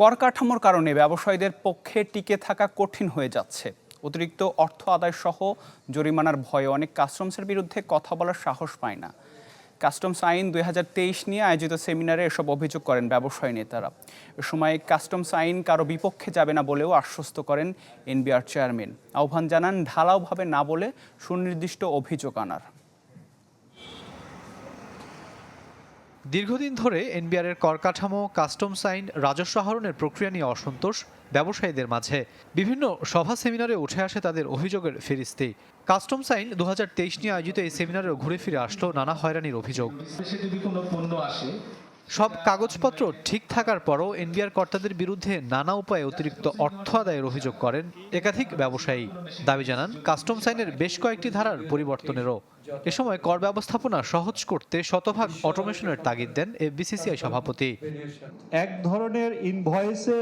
কর কাঠামোর কারণে ব্যবসায়ীদের পক্ষে টিকে থাকা কঠিন হয়ে যাচ্ছে। অতিরিক্ত অর্থ আদায় সহ জরিমানার ভয়ে অনেক কাস্টমসের বিরুদ্ধে কথা বলার সাহস পায় না। কাস্টমস আইন দু হাজার তেইশ নিয়ে আয়োজিত সেমিনারে এসব অভিযোগ করেন ব্যবসায়ী নেতারা। এ সময় কাস্টমস আইন কারও বিপক্ষে যাবে না বলেও আশ্বস্ত করেন এনবিআর চেয়ারম্যান। আহ্বান জানান, ঢালাওভাবে না বলে সুনির্দিষ্ট অভিযোগ আনার। দীর্ঘদিন ধরে এনবিআরের কর কাঠামো কাস্টমস আইন রাজস্ব আহরণের প্রক্রিয়া নিয়ে অসন্তোষ ব্যবসায়ীদের মাঝে। বিভিন্ন সভা, সেমিনারে উঠে আসে তাদের অভিযোগের ফেরিস্তি। কাস্টমস আইন দু হাজার তেইশ নিয়ে আয়োজিত এই সেমিনারেও ঘুরে ফিরে আসলো নানা হয়রানির অভিযোগ। যদি কোনো পণ্য আসে সব কাগজপত্র ঠিক থাকার পরও এনবিআর কর্তাদের বিরুদ্ধে নানা উপায়ে অতিরিক্ত অর্থ আদায়ের অভিযোগ করেন একাধিক ব্যবসায়ী। দাবি জানান, কাস্টমস আইনের বেশ কয়েকটি ধারার পরিবর্তনেরও। এ সময় কর ব্যবস্থাপনা সহজ করতে শতভাগ অটোমেশনের তাগিদ দেন এফবিসিসিআই সভাপতি। এক ধরনের ইনভয়েসে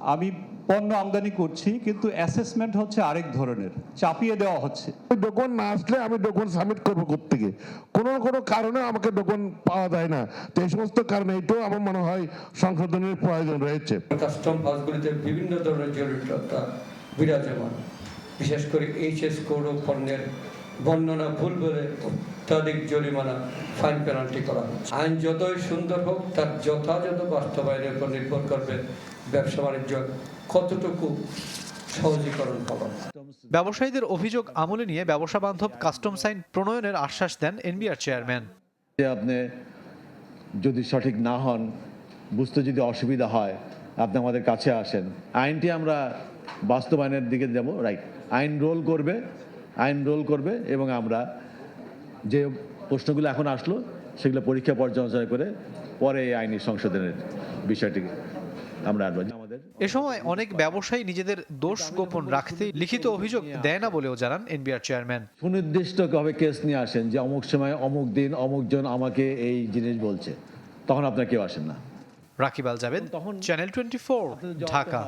আমি পণ্য আমদানি করছি কিন্তু অ্যাসেসমেন্ট হচ্ছে আরেক ধরনের। চাপিয়ে দেওয়া হচ্ছে। ডকুমেন্ট না আসলে আমি ডকুমেন্ট সাবমিট করব কোথেকে কোনো কোনো কারণে আমাকে ডকুমেন্ট পাওয়া যায় না। তো এই সমস্ত কারণে এটাও আমার মনে হয় সংশোধনের প্রয়োজন রয়েছে। কাস্টম হাউসগুলিতে বিভিন্ন ধরনের জরুরিতা বিরাজমান। বিশেষ করে এইচএস কোড ও পণ্যের বর্ণনা ভুল বলে অত্যাধিক জরিমানা ফাইন পেনাল্টি করা। হচ্ছে আইন যতই সুন্দর হোক তার যথাযথ বাস্তবায়নের উপর নির্ভর করবে ব্যবসা বাণিজ্য। কতটুকু সহজীকরণ হলো ব্যবসায়ীদের অভিযোগ আমলে নিয়ে ব্যবসা বান্ধব কাস্টমস আইন প্রণয়নের আশ্বাস দেন এনবিআর চেয়ারম্যান। যে আপনি যদি সঠিক না হন বুঝতে যদি অসুবিধা হয় আপনি আমাদের কাছে আসেন। আইনটি আমরা বাস্তবায়নের দিকে যাব রাইট আইন রোল করবে আইন রোল করবে এবং আমরা যে প্রশ্নগুলো এখন আসলো সেগুলো পরীক্ষা পর্যালোচনা করে পরে এই আইনি সংশোধনের বিষয়টিকে আমরা আনব। আমাদের এ সময় অনেক ব্যবসায়ী নিজেদের দোষ গোপন রাখতে লিখিত অভিযোগ দেয় না বলেও জানান এনবিআর চেয়ারম্যান। সুনির্দিষ্টভাবে কেস নিয়ে আসেন যে অমুক সময় অমুক দিন অমুকজন আমাকে এই জিনিস বলছে তখন আপনার কেউ আসেন না। Rakib Al Javed channel twenty Dhaka.